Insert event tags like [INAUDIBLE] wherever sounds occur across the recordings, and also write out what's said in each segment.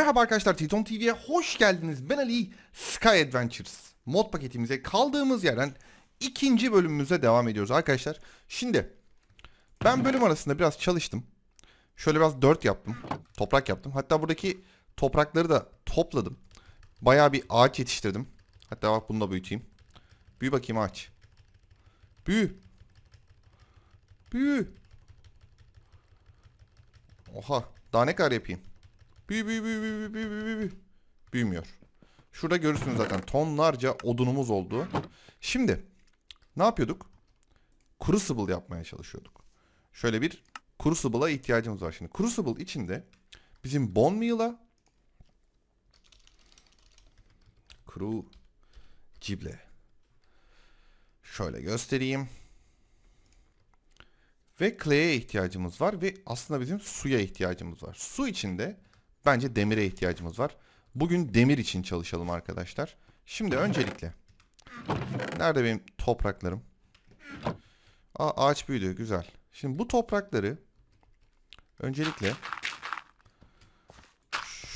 Merhaba arkadaşlar Titon TV'ye hoş geldiniz. Ben Ali Sky Adventures mod paketimize kaldığımız yerden ikinci bölümümüze devam ediyoruz arkadaşlar. Şimdi ben bölüm arasında biraz çalıştım. Şöyle biraz dört yaptım. Toprak yaptım. Hatta buradaki toprakları da topladım. Bayağı bir ağaç yetiştirdim. Hatta bak bunu da büyüteyim. Büyü bakayım ağaç. Büyü. Büyü. Oha. Daha ne kadar yapayım? Büyü büyü büyü büyü büyü büyü büyü büyü. Büyümüyor. Şurada görürsünüz zaten tonlarca odunumuz oldu. Şimdi ne yapıyorduk? Crucible yapmaya çalışıyorduk. Şöyle bir Crucible'a ihtiyacımız var şimdi. Crucible içinde bizim bone meal'a Crucible Şöyle göstereyim. Ve clay'e ihtiyacımız var ve aslında bizim suya ihtiyacımız var. Su içinde bence demire ihtiyacımız var. Bugün demir için çalışalım arkadaşlar. Şimdi öncelikle nerede benim topraklarım? Aa, ağaç büyüdü güzel. Şimdi bu toprakları öncelikle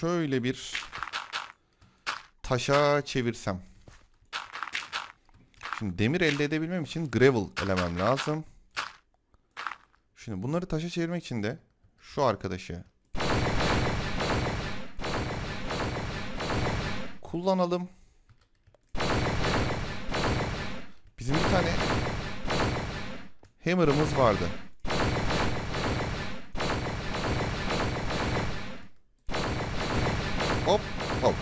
şöyle bir taşa çevirsem. Şimdi demir elde edebilmem için gravel elemem lazım. Şimdi bunları taşa çevirmek için de şu arkadaşı kullanalım. Bizim bir tane hammer'ımız vardı. Hop hop.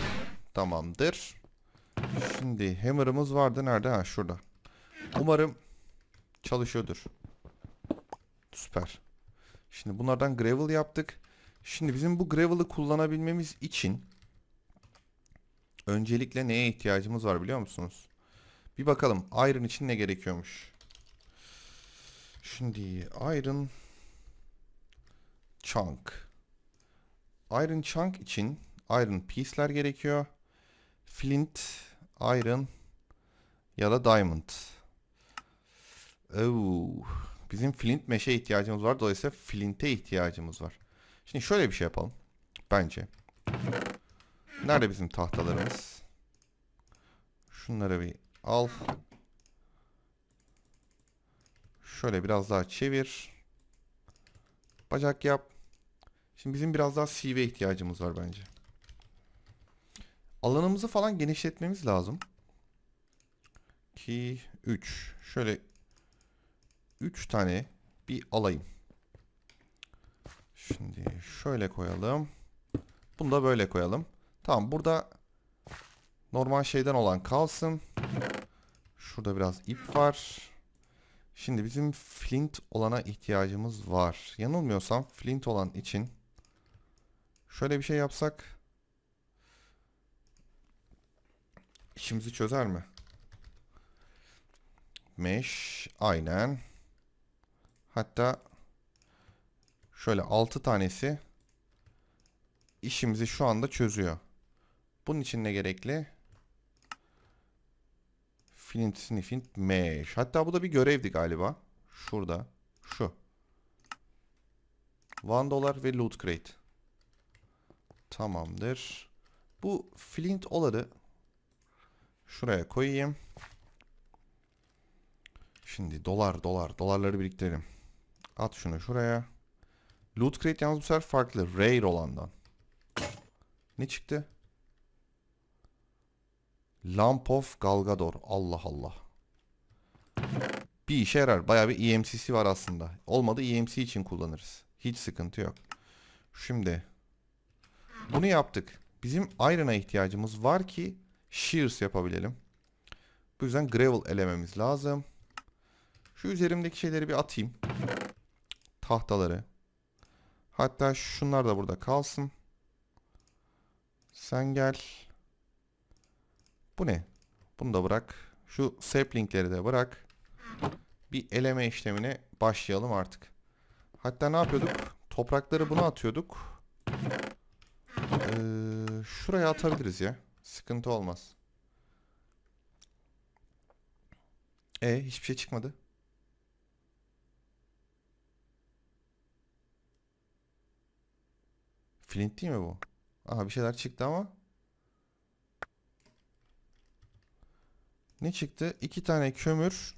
Tamamdır. Şimdi hammer'ımız vardı. Nerede? Ha şurada. Umarım çalışıyordur. Süper. Şimdi bunlardan gravel yaptık. Şimdi bizim bu gravel'ı kullanabilmemiz için öncelikle neye ihtiyacımız var biliyor musunuz? Bir bakalım iron için ne gerekiyormuş. Şimdi iron chunk. Iron chunk için iron piece'ler gerekiyor. Flint, iron ya da diamond. Oh. Bizim flint meşe ihtiyacımız var. Dolayısıyla flinte ihtiyacımız var. Şimdi şöyle bir şey yapalım. Bence. Nerede bizim tahtalarımız? Şunları bir al. Şöyle biraz daha çevir. Bacak yap. Şimdi bizim biraz daha sive ihtiyacımız var bence. Alanımızı falan genişletmemiz lazım. 2, 3. Şöyle 3 tane bir alayım. Şimdi şöyle koyalım. Bunu da böyle koyalım. Tamam burada normal şeyden olan kalsın. Şurada biraz ip var. Şimdi bizim flint olana ihtiyacımız var. Yanılmıyorsam flint olan için şöyle bir şey yapsak işimizi çözer mi? Mesh aynen. Hatta şöyle 6 tanesi işimizi şu anda çözüyor. Bunun için ne gerekli? Flint, sniffing, mesh. Hatta bu da bir görevdi galiba. Şurada. Şu. 1 dolar ve loot crate. Tamamdır. Bu flint oları şuraya koyayım. Şimdi dolar dolar dolarları biriktirelim. At şunu şuraya. Loot crate yalnız bu sefer farklı. Rare olandan. Ne çıktı? Lamp of Galgador. Allah Allah. Bir işe yarar. Bayağı bir EMC'si var aslında. Olmadı EMC için kullanırız. Hiç sıkıntı yok. Şimdi bunu yaptık. Bizim iron'a ihtiyacımız var ki shears yapabilelim. Bu yüzden gravel elememiz lazım. Şu üzerimdeki şeyleri bir atayım. Tahtaları. Hatta şunlar da burada kalsın. Sen gel. Bu ne? Bunu da bırak. Şu saplingleri de bırak. Bir eleme işlemine başlayalım artık. Hatta ne yapıyorduk? Toprakları buna atıyorduk. Ee, şuraya atabiliriz ya. Sıkıntı olmaz. E hiçbir şey çıkmadı. Flint değil mi bu? Aha bir şeyler çıktı ama. Ne çıktı? İki tane kömür.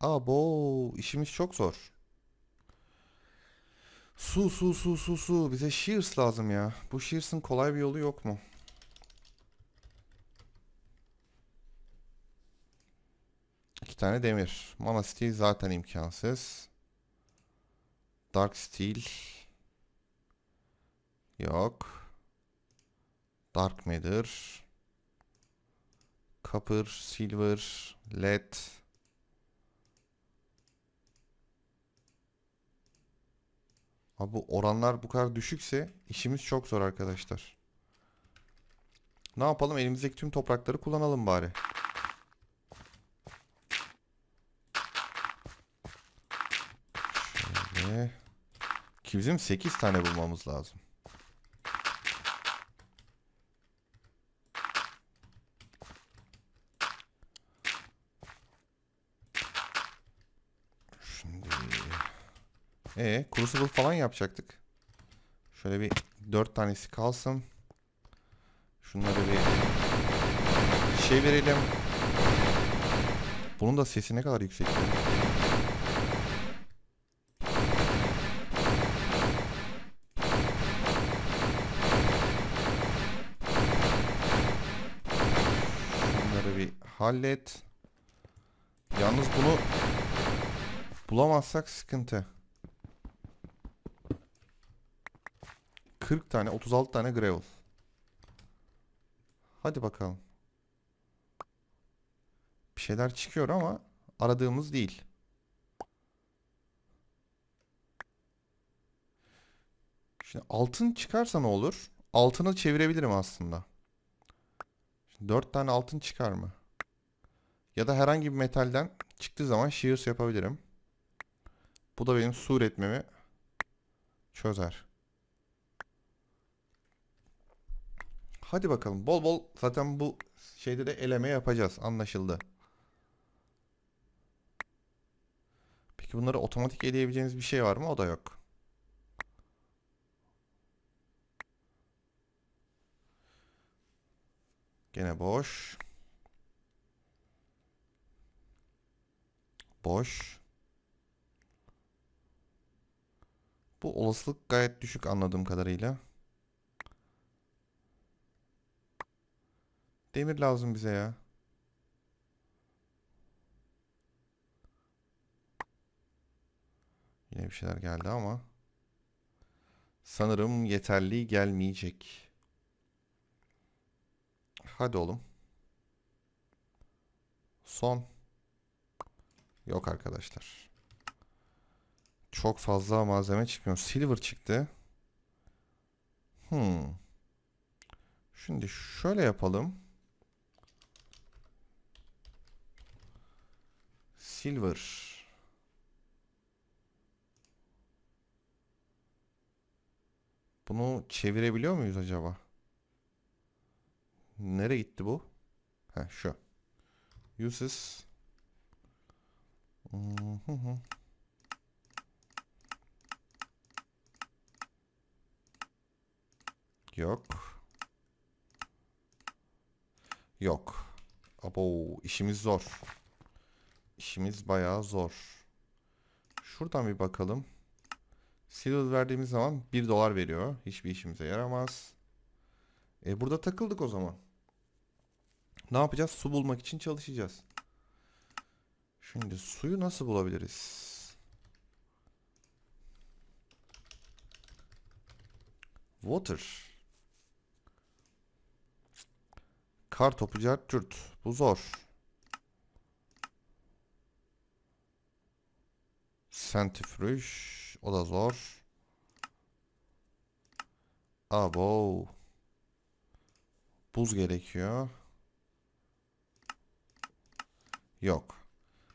Abo işimiz çok zor. Su su su su su. Bize shears lazım ya. Bu shears'ın kolay bir yolu yok mu? İki tane demir. Mana steel zaten imkansız. Dark steel. Yok. Dark matter. Copper, silver, lead. Abi bu oranlar bu kadar düşükse işimiz çok zor arkadaşlar. Ne yapalım? Elimizdeki tüm toprakları kullanalım bari. Şöyle. Ki bizim 8 tane bulmamız lazım. Şimdi e Crucible falan yapacaktık. Şöyle bir 4 tanesi kalsın. Şunları bir şey verelim. Bunun da sesi ne kadar yüksek. Şunları bir hallet. Yalnız bunu bulamazsak sıkıntı. 40 tane, 36 tane gravel. Hadi bakalım. Bir şeyler çıkıyor ama aradığımız değil. Şimdi altın çıkarsa ne olur? Altını çevirebilirim aslında. Şimdi 4 tane altın çıkar mı? Ya da herhangi bir metalden çıktığı zaman shears yapabilirim. Bu da benim su üretmemi çözer. Hadi bakalım. Bol bol zaten bu şeyde de eleme yapacağız. Anlaşıldı. Peki bunları otomatik eleyebileceğimiz bir şey var mı? O da yok. Gene boş. Boş. Bu olasılık gayet düşük anladığım kadarıyla. Demir lazım bize ya. Yine bir şeyler geldi ama sanırım yeterli gelmeyecek. Hadi oğlum. Son. Yok arkadaşlar. Çok fazla malzeme çıkmıyor. Silver çıktı. Hmm. Şimdi şöyle yapalım. Silver. Bunu çevirebiliyor muyuz acaba? Nereye gitti bu? Ha şu. Uses. Mhm. Yok. Yok. Abo işimiz zor. İşimiz bayağı zor. Şuradan bir bakalım. Silver verdiğimiz zaman 1 dolar veriyor. Hiçbir işimize yaramaz. E burada takıldık o zaman. Ne yapacağız? Su bulmak için çalışacağız. Şimdi suyu nasıl bulabiliriz? Water. Kar topu cart Bu zor. Centrifuge. O da zor. Abo. Buz gerekiyor. Yok.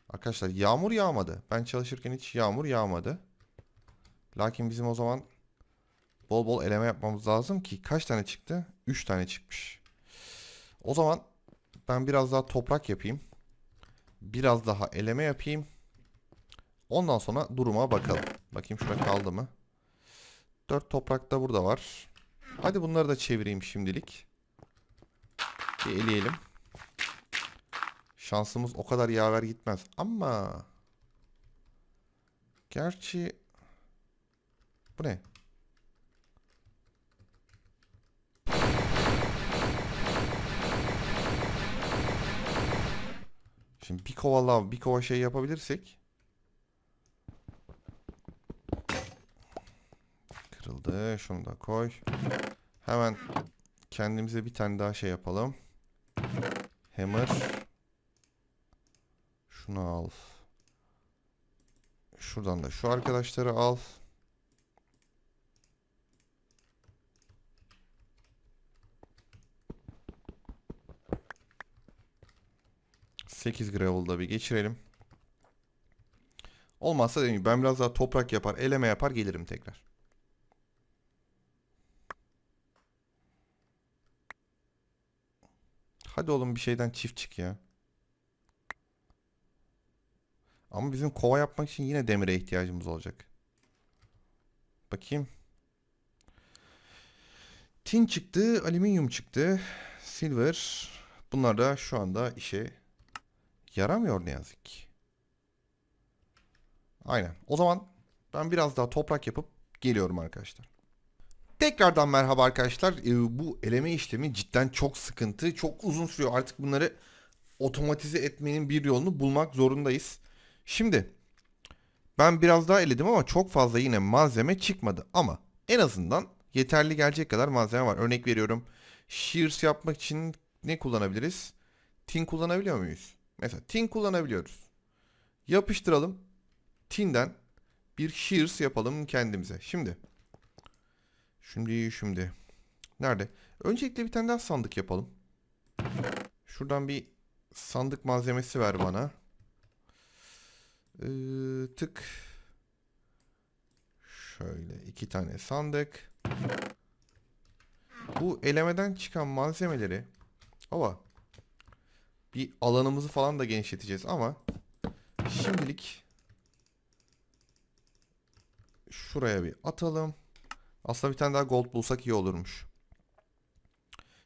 Arkadaşlar yağmur yağmadı. Ben çalışırken hiç yağmur yağmadı. Lakin bizim o zaman bol bol eleme yapmamız lazım ki kaç tane çıktı? 3 tane çıkmış. O zaman ben biraz daha toprak yapayım. Biraz daha eleme yapayım. Ondan sonra duruma bakalım. Bakayım şurada kaldı mı? 4 toprak da burada var. Hadi bunları da çevireyim şimdilik. Bir eleyelim. Şansımız o kadar yaver gitmez. Ama... Gerçi... Bu ne? Şimdi bir kova lav, bir kova şey yapabilirsek... Kırıldı. Şunu da koy. Hemen kendimize bir tane daha şey yapalım. Hammer. Şunu al. Şuradan da şu arkadaşları al. Sekiz gravel'da bir geçirelim. Olmazsa dediğim ben biraz daha toprak yapar, eleme yapar gelirim tekrar. Hadi oğlum bir şeyden çift çık ya. Ama bizim kova yapmak için yine demire ihtiyacımız olacak. Bakayım. Tin çıktı, alüminyum çıktı, silver. Bunlar da şu anda işe yaramıyor ne yazık ki. Aynen. O zaman ben biraz daha toprak yapıp geliyorum arkadaşlar. Tekrardan merhaba arkadaşlar. Ee, bu eleme işlemi cidden çok sıkıntı. Çok uzun sürüyor. Artık bunları otomatize etmenin bir yolunu bulmak zorundayız. Şimdi ben biraz daha eledim ama çok fazla yine malzeme çıkmadı. Ama en azından yeterli gelecek kadar malzeme var. Örnek veriyorum. Shears yapmak için ne kullanabiliriz? Tin kullanabiliyor muyuz? Mesela tin kullanabiliyoruz. Yapıştıralım. Tin'den bir shears yapalım kendimize. Şimdi Şimdi şimdi. Nerede? Öncelikle bir tane daha sandık yapalım. Şuradan bir sandık malzemesi ver bana. Ee, tık. Şöyle iki tane sandık. Bu elemeden çıkan malzemeleri ama bir alanımızı falan da genişleteceğiz ama şimdilik şuraya bir atalım. Aslında bir tane daha gold bulsak iyi olurmuş.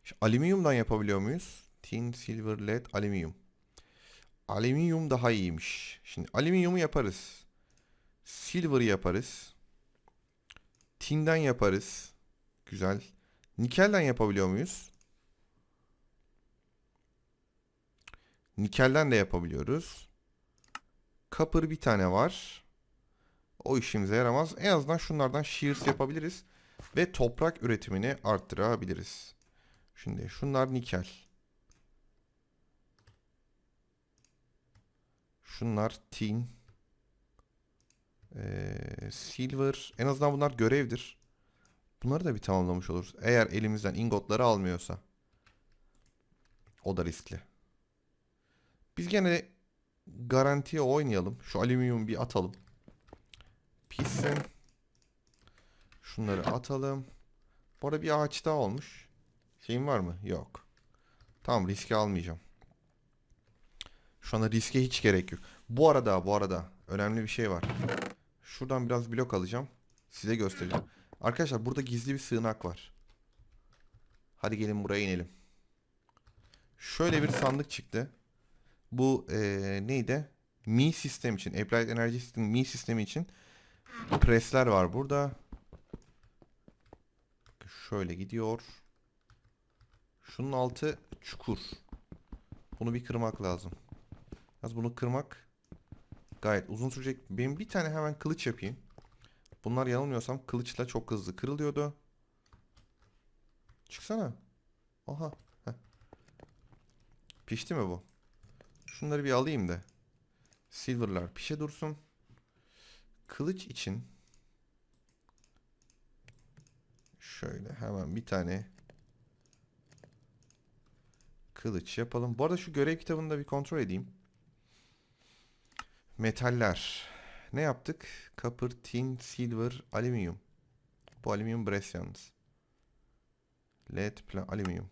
Şu alüminyumdan yapabiliyor muyuz? Tin, silver, lead, alüminyum. Alüminyum daha iyiymiş. Şimdi alüminyumu yaparız. Silver yaparız. Tinden yaparız. Güzel. Nikelden yapabiliyor muyuz? Nikelden de yapabiliyoruz. Copper bir tane var. O işimize yaramaz. En azından şunlardan shears yapabiliriz. Ve toprak üretimini arttırabiliriz. Şimdi şunlar nikel. Şunlar tin. Ee, silver. En azından bunlar görevdir. Bunları da bir tamamlamış oluruz. Eğer elimizden ingotları almıyorsa. O da riskli. Biz gene garantiye oynayalım. Şu alüminyum bir atalım. Pişsin. Şunları atalım. Bu bir ağaç daha olmuş. Şeyim var mı? Yok. Tamam riske almayacağım. Şu anda riske hiç gerek yok. Bu arada bu arada önemli bir şey var. Şuradan biraz blok alacağım. Size göstereceğim. Arkadaşlar burada gizli bir sığınak var. Hadi gelin buraya inelim. Şöyle bir sandık çıktı. Bu ee, neydi? Mi sistem için. Applied Energy System Mi sistemi için presler var burada. Şöyle gidiyor. Şunun altı çukur. Bunu bir kırmak lazım. Az bunu kırmak gayet uzun sürecek. Benim bir tane hemen kılıç yapayım. Bunlar yanılmıyorsam kılıçla çok hızlı kırılıyordu. Çıksana. Aha. Heh. Pişti mi bu? Şunları bir alayım da. Silver'lar pişe dursun. Kılıç için şöyle hemen bir tane kılıç yapalım. Bu arada şu görev kitabını da bir kontrol edeyim. Metaller. Ne yaptık? Copper, tin, silver, alüminyum. Bu alüminyum brass yalnız. Plan, alüminyum.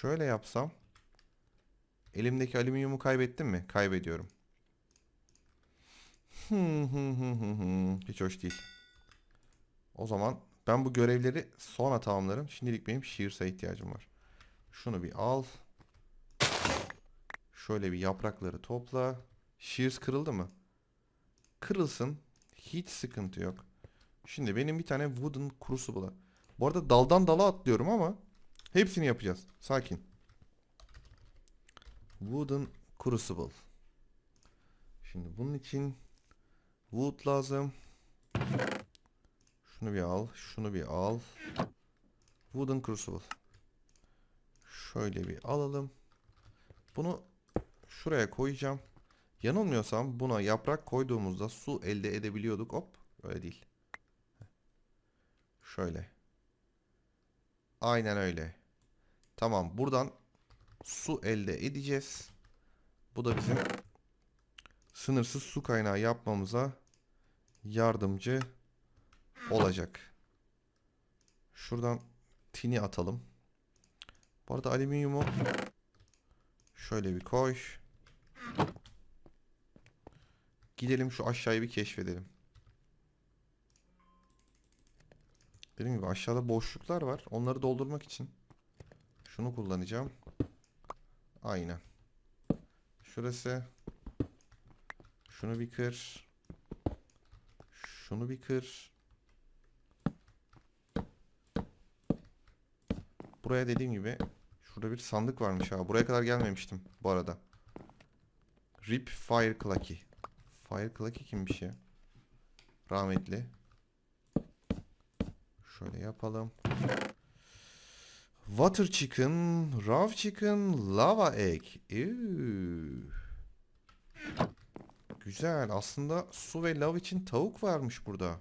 Şöyle yapsam. Elimdeki alüminyumu kaybettim mi? Kaybediyorum. [LAUGHS] Hiç hoş değil. O zaman Ben bu görevleri sonra tamamlarım. Şimdilik benim Shears'a ihtiyacım var. Şunu bir al. Şöyle bir yaprakları topla. Shears kırıldı mı? Kırılsın. Hiç sıkıntı yok. Şimdi benim bir tane wooden crucible'a. Bu arada daldan dala atlıyorum ama hepsini yapacağız. Sakin. Wooden crucible. Şimdi bunun için wood lazım. Şunu bir al, şunu bir al. Wooden crucible. Şöyle bir alalım. Bunu şuraya koyacağım. Yanılmıyorsam buna yaprak koyduğumuzda su elde edebiliyorduk. Hop, öyle değil. Şöyle. Aynen öyle. Tamam, buradan su elde edeceğiz. Bu da bizim sınırsız su kaynağı yapmamıza yardımcı olacak. Şuradan tini atalım. Bu arada alüminyumu şöyle bir koy. Gidelim şu aşağıyı bir keşfedelim. Dediğim gibi aşağıda boşluklar var. Onları doldurmak için şunu kullanacağım. Aynen. Şurası. Şunu bir kır. Şunu bir kır. Buraya dediğim gibi şurada bir sandık varmış ha. Buraya kadar gelmemiştim bu arada. Rip Fire Clucky. Fire Clucky kimmiş ya? Rahmetli. Şöyle yapalım. Water chicken, raw chicken, lava egg. Ew. Güzel. Aslında su ve lav için tavuk varmış burada.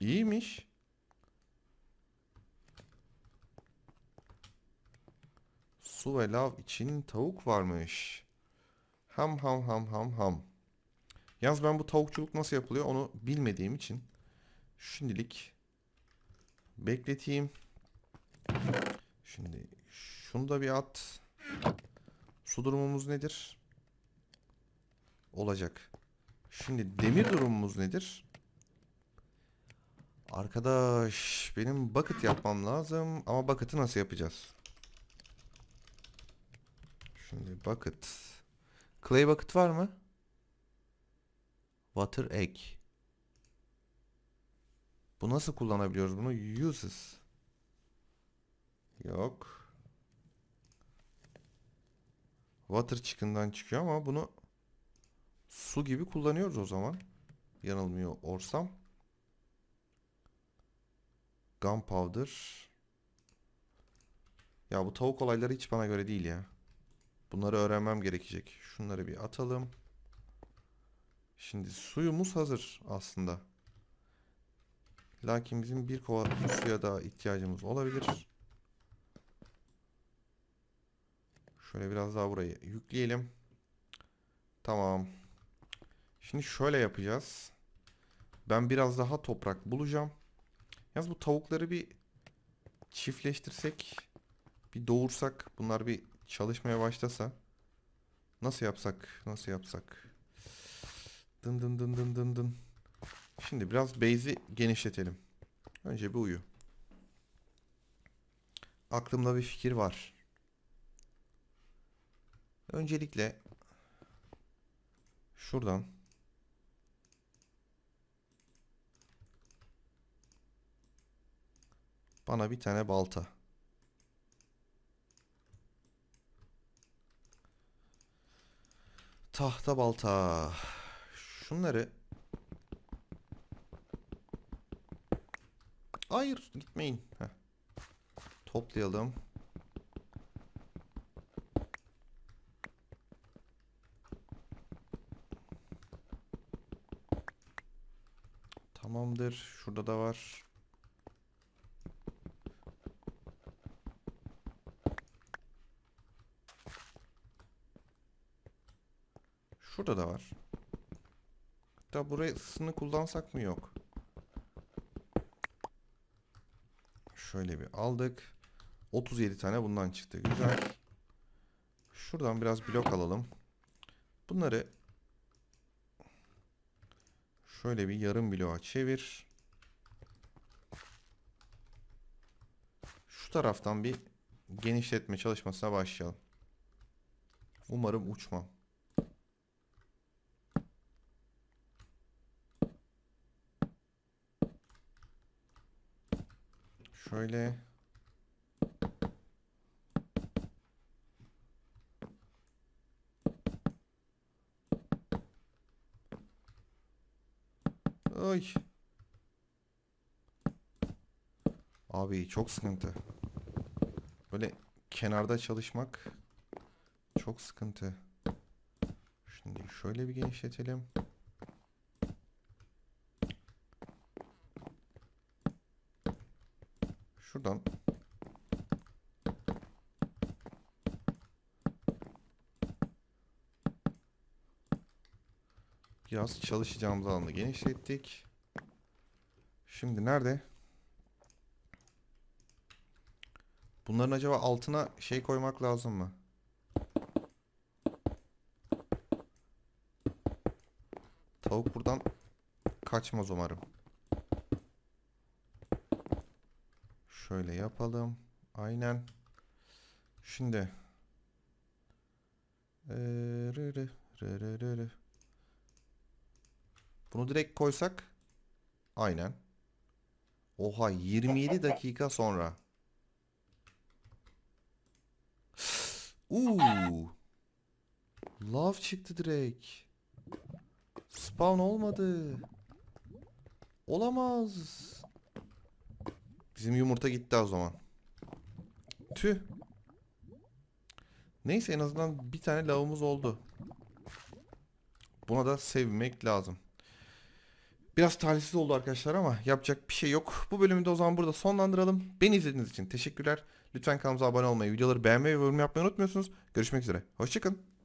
İyiymiş. Su ve lav için tavuk varmış. Ham ham ham ham ham. Yalnız ben bu tavukçuluk nasıl yapılıyor onu bilmediğim için şimdilik bekleteyim. Şimdi şunu da bir at. Su durumumuz nedir? Olacak. Şimdi demir durumumuz nedir? Arkadaş benim bucket yapmam lazım ama bucket'ı nasıl yapacağız? Şimdi bucket. Clay bucket var mı? Water egg. Bu nasıl kullanabiliyoruz bunu? Uses. Yok. Water chicken'dan çıkıyor ama bunu su gibi kullanıyoruz o zaman. Yanılmıyor orsam. Gunpowder. Ya bu tavuk olayları hiç bana göre değil ya. Bunları öğrenmem gerekecek. Şunları bir atalım. Şimdi suyumuz hazır aslında. Lakin bizim bir kova suya daha ihtiyacımız olabilir. Şöyle biraz daha burayı yükleyelim. Tamam. Şimdi şöyle yapacağız. Ben biraz daha toprak bulacağım. Yalnız bu tavukları bir çiftleştirsek, bir doğursak, bunlar bir çalışmaya başlasa. Nasıl yapsak? Nasıl yapsak? Dın dın dın dın dın dın. Şimdi biraz base'i genişletelim. Önce bir uyu. Aklımda bir fikir var. Öncelikle şuradan bana bir tane balta. Tahta balta. Şunları Hayır gitmeyin. Heh. Toplayalım. Tamamdır. Şurada da var. Şurada da var. Hatta buraya ısını kullansak mı? Yok. Şöyle bir aldık. 37 tane bundan çıktı. Güzel. Şuradan biraz blok alalım. Bunları Şöyle bir yarım bloğa çevir. Şu taraftan bir genişletme çalışmasına başlayalım. Umarım uçmam. Şöyle Ay. Abi çok sıkıntı. Böyle kenarda çalışmak çok sıkıntı. Şimdi şöyle bir genişletelim. Şuradan biraz çalışacağımız alanı genişlettik. Şimdi nerede? Bunların acaba altına şey koymak lazım mı? Tavuk buradan kaçmaz umarım. Şöyle yapalım. Aynen. Şimdi. Ee. Bunu direkt koysak. Aynen. Oha 27 dakika sonra. Uuu. Lav çıktı direkt. Spawn olmadı. Olamaz. Bizim yumurta gitti o zaman. Tüh. Neyse en azından bir tane lavımız oldu. Buna da sevmek lazım. Biraz talihsiz oldu arkadaşlar ama yapacak bir şey yok. Bu bölümü de o zaman burada sonlandıralım. Beni izlediğiniz için teşekkürler. Lütfen kanalımıza abone olmayı, videoları beğenmeyi ve yorum yapmayı unutmuyorsunuz. Görüşmek üzere. Hoşçakalın.